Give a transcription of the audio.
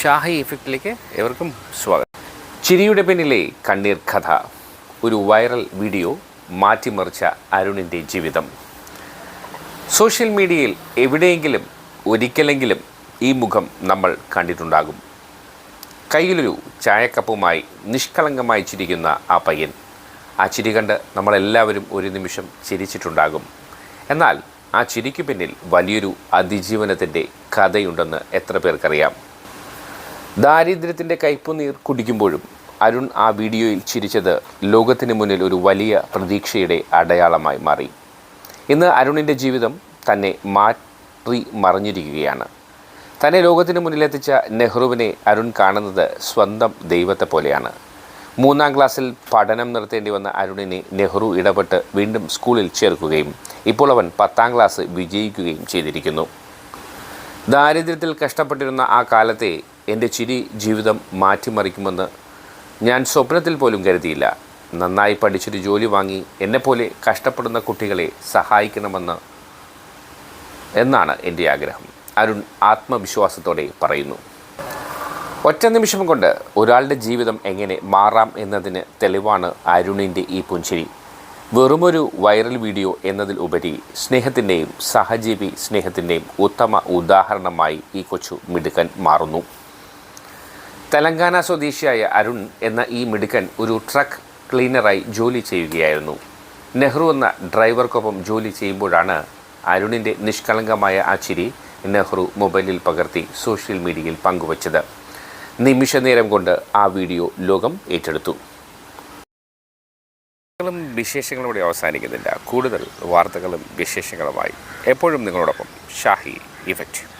ഷാഹി ഇഫക്റ്റിലേക്ക് എവർക്കും സ്വാഗതം. ചിരിയുടെ പിന്നിലെ കണ്ണീർ കഥ. ഒരു വൈറൽ വീഡിയോ മാറ്റിമറിച്ച അരുണിന്റെ ജീവിതം. സോഷ്യൽ മീഡിയയിൽ എവിടെയെങ്കിലും ഒരിക്കലെങ്കിലും ഈ മുഖം നമ്മൾ കണ്ടിട്ടുണ്ടാകും. കയ്യിലൊരു ചായക്കപ്പുമായി നിഷ്കളങ്കമായി ചിരിക്കുന്ന ആ പയ്യൻ. ആ ചിരി കണ്ട് നമ്മളെല്ലാവരും ഒരു നിമിഷം ചിരിച്ചിട്ടുണ്ടാകും. എന്നാൽ ആ ചിരിക്ക് പിന്നിൽ വലിയൊരു അതിജീവനത്തിന്റെ കഥയുണ്ടെന്ന് എത്ര പേർക്കറിയാം. ദാരിദ്ര്യത്തിന്റെ കയ്പുനീർ കുടിക്കുമ്പോഴും അരുൺ ആ വീഡിയോയിൽ ചിരിച്ചത് ലോകത്തിന് മുന്നിൽ ഒരു വലിയ പ്രതീക്ഷയുടെ അടയാളമായി മാറി. ഇന്ന് അരുണിന്റെ ജീവിതം തന്നെ മാറ്റി മറിഞ്ഞിരിക്കുകയാണ്. തന്നെ ലോകത്തിന് മുന്നിലെത്തിച്ച നെഹ്റുവിനെ അരുൺ കാണുന്നത് സ്വന്തം ദൈവത്തെ പോലെയാണ്. മൂന്നാം ക്ലാസ്സിൽ പഠനം നിർത്തേണ്ടി വന്ന അരുണിനെ നെഹ്റു ഇടപെട്ട് വീണ്ടും സ്കൂളിൽ ചേർക്കുകയും ഇപ്പോൾ അവൻ പത്താം ക്ലാസ് വിജയിക്കുകയും ചെയ്തിരിക്കുന്നു. ദാരിദ്ര്യത്തിൽ കഷ്ടപ്പെട്ടിരുന്ന ആ കാലത്തെ എന്റെ ചിരി ജീവിതം മാറ്റിമറിക്കുമെന്ന് ഞാൻ സ്വപ്നത്തിൽ പോലും കരുതിയില്ല. നന്നായി പഠിച്ചൊരു ജോലി വാങ്ങി എന്നെപ്പോലെ കഷ്ടപ്പെടുന്ന കുട്ടികളെ സഹായിക്കണമെന്ന് എന്നാണ് എന്റെ ആഗ്രഹം. അരുൺ ആത്മവിശ്വാസത്തോടെ പറയുന്നു. ഒറ്റ നിമിഷം കൊണ്ട് ഒരാളുടെ ജീവിതം എങ്ങനെ മാറാം എന്നതിന് തെളിവാണ് അരുണിന്റെ ഈ പുഞ്ചിരി. വെറുമൊരു വൈറൽ വീഡിയോ എന്നതിൽ ഉപരി സ്നേഹത്തിന്റെയും സഹജീവി സ്നേഹത്തിന്റെയും ഉത്തമ ഉദാഹരണമായി ഈ കൊച്ചു മിടുക്കൻ മാറുന്നു. തെലങ്കാന സ്വദേശിയായ അരുൺ എന്ന ഈ മിടുക്കൻ ഒരു ട്രക്ക് ക്ലീനറായി ജോലി ചെയ്യുകയായിരുന്നു. നെഹ്റു എന്ന ഡ്രൈവർക്കൊപ്പം ജോലി ചെയ്യുമ്പോഴാണ് അരുണിന്റെ നിഷ്കളങ്കമായ ആ ചിരി നെഹ്റു മൊബൈലിൽ പകർത്തി സോഷ്യൽ മീഡിയയിൽ പങ്കുവച്ചത്. നിമിഷ നേരം കൊണ്ട് ആ വീഡിയോ ലോകം ഏറ്റെടുത്തു. വിശേഷങ്ങളും ഇവിടെ അവസാനിക്കുന്നില്ല. കൂടുതൽ വാർത്തകളും വിശേഷങ്ങളുമായി എപ്പോഴും നിങ്ങളോടൊപ്പം ഷാഹി ഇഫക്റ്റ്.